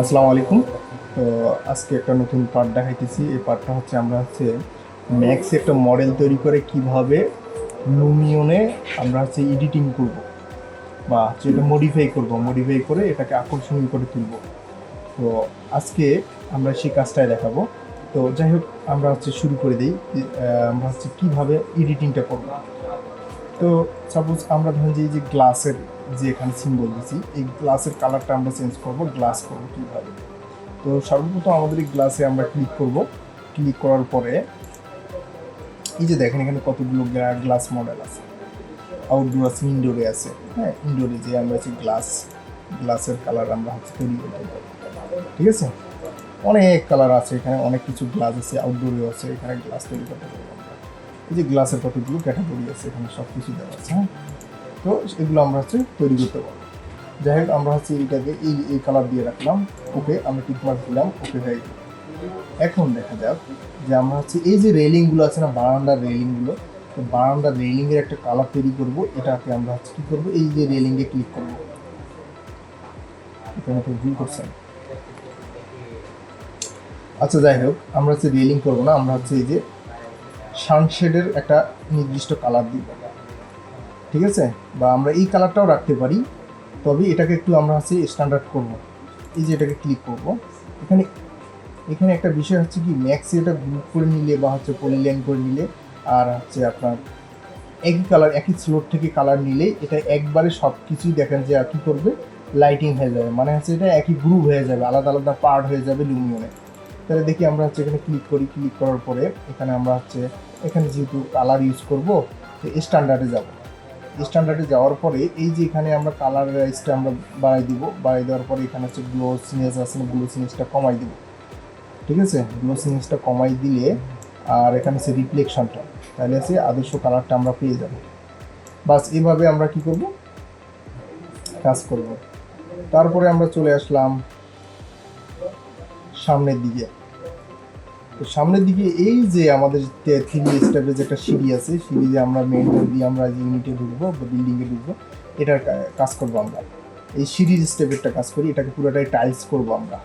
আসসালামু আলাইকুম। তো আজকে একটা নতুন পার্ট দেখাইতেছি। এই পার্টটা হচ্ছে আমরা হচ্ছে ম্যাক্স একটা মডেল তৈরি করে কীভাবে লুমিয়নে আমরা হচ্ছে এডিটিং করব বা হচ্ছে এটা মডিফাই করব। মডিফাই করে এটাকে আকর্ষণীয় করে তুলব। তো আজকে আমরা সেই কাজটাই দেখাবো। তো যাই হোক, আমরা হচ্ছে শুরু করে দিই। আমরা হচ্ছে কীভাবে এডিটিংটা করব। তো সাপোজ আমরা ধরেন যে এই যে গ্লাসের যে এখানে সিম্বল দিছি, এই গ্লাসের কালারটা আমরা চেঞ্জ করব গ্লাস করব কীভাবে? তো সর্বপ্রথম আমাদের এই গ্লাসে আমরা ক্লিক করব। ক্লিক করার পরে, এই যে দেখেন এখানে কতগুলো গ্লাস মডেল আছে। আউটডোর আছে ইনডোরে আছে। হ্যাঁ ইনডোরে যে আমরা হচ্ছে গ্লাস গ্লাসের কালার আমরা হচ্ছে তৈরি করতে পারব ঠিক আছে? অনেক কালার আছে এখানে, অনেক কিছু গ্লাস আছে আউটডোরে আছে, এখানে গ্লাস তৈরি করতে আমরা। এই যে গ্লাসের কতগুলো ক্যাটাগরি আছে, এখানে সব কিছু দেওয়া আছে হ্যাঁ? তো এগুলো আমরা হচ্ছে তৈরি করতে পারব। যাই হোক, আমরা হচ্ছে এইটাকে এই এই কালার দিয়ে রাখলাম। ওকে, আমরা টিক মার্ক দিলাম, ওকে, হয়ে গেল। এখন দেখা যাক যে আমরা হচ্ছে এই যে রেলিংগুলো আছে না, বারান্দার রেলিংগুলো তো বারান্দার রেলিংয়ের একটা কালার তৈরি করব। এটাকে আমরা হচ্ছে কী করব? এই যে রেলিংয়ে ক্লিক করব। এখানে তো ভুল করছেন আচ্ছা যাই হোক, আমরা হচ্ছে রেলিং করব না, আমরা হচ্ছে এই যে সানশেডের একটা নির্দিষ্ট কালার দিব। ঠিক আছে? বা আমরা এই কালারটাও রাখতে পারি। তবে এটাকে একটু আমরা হচ্ছে স্ট্যান্ডার্ড করব। এই যে এটাকে ক্লিক করব। এখানে এখানে একটা বিষয় হচ্ছে কি ম্যাক্সে এটা গ্রুপ করে নিলে বা হচ্ছে পলিলাইন করে নিলে আর হচ্ছে আপনার একই কালার একই স্লোট থেকে কালার নিলে এটা একবারে সব কিছুই দেখেন যে আর কি করবে? লাইটিং হয়ে যাবে। মানে হচ্ছে এটা একই গ্রুপ হয়ে যাবে, আলাদা আলাদা পার্ট হয়ে যাবে লুমিয়নে তাহলে দেখি আমরা হচ্ছে এখানে ক্লিক করি ক্লিক করার পরে এখানে আমরা হচ্ছে, এখানে যেহেতু কালার ইউজ করব স্ট্যান্ডার্ডে যাব। স্ট্যান্ডার্ডে যাওয়ার পরে এই যে এখানে আমরা কালার রাইসটা আমরা বাড়াই দিব, বাড়াই দেওয়ার পরে এখানে হচ্ছে গ্লো সিনেস আছে গ্লো সিনেসটা কমাই দিব। ঠিক আছে? গ্লো সিনেসটা কমাই দিলে আর এখানে হচ্ছে রিফ্লেকশনটা তাহলে হচ্ছে আদর্শ কালারটা আমরা পেয়ে যাব। বাস এইভাবে আমরা কি করব? কাজ করব। তারপরে আমরা চলে আসলাম সামনের দিকে। তো সামনের দিকে এই যে আমাদের থ্রি স্টেপের যে একটা সিঁড়ি আছে, সিঁড়ি যে আমরা মেন রোড দিয়ে আমরা যে ইউনিটে ঢুকবো বা বিল্ডিংয়ে ঢুকবো, এটার কাজ করব আমরা। এই সিঁড়ির স্টেপেরটা কাজ করি, এটাকে পুরোটাই টাইলস করব আমরা।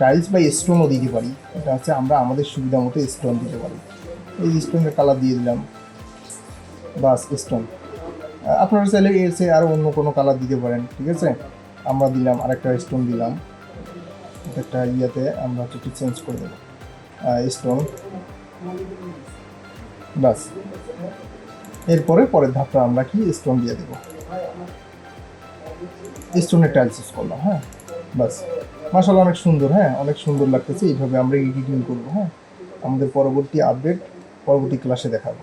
টাইলস বা স্টোনও দিতে পারি, এটা হচ্ছে আমরা আমাদের সুবিধা মতো স্টোন দিতে পারি। এই স্টোনের কালার দিয়ে দিলাম, বাস স্টোন আপনারা চাইলে এর চেয়ে আরও অন্য কোনো কালার দিতে পারেন, ঠিক আছে? আমরা দিলাম, আরেকটা স্টোন দিলাম। একটা ইয়েতে আমরা একটু চেঞ্জ করে দেবো? স্টোন বাস। এরপরে পরের ধাপটা আমরা কি স্টোন দিয়ে দেবো? স্টোনের টাইলস ইউজ করলাম হ্যাঁ? বাস। মাসাল অনেক সুন্দর হ্যাঁ? অনেক সুন্দর লাগতেছে, এইভাবে আমরা এডিটিং করব হ্যাঁ? আমাদের পরবর্তী আপডেট পরবর্তী ক্লাসে দেখাবো।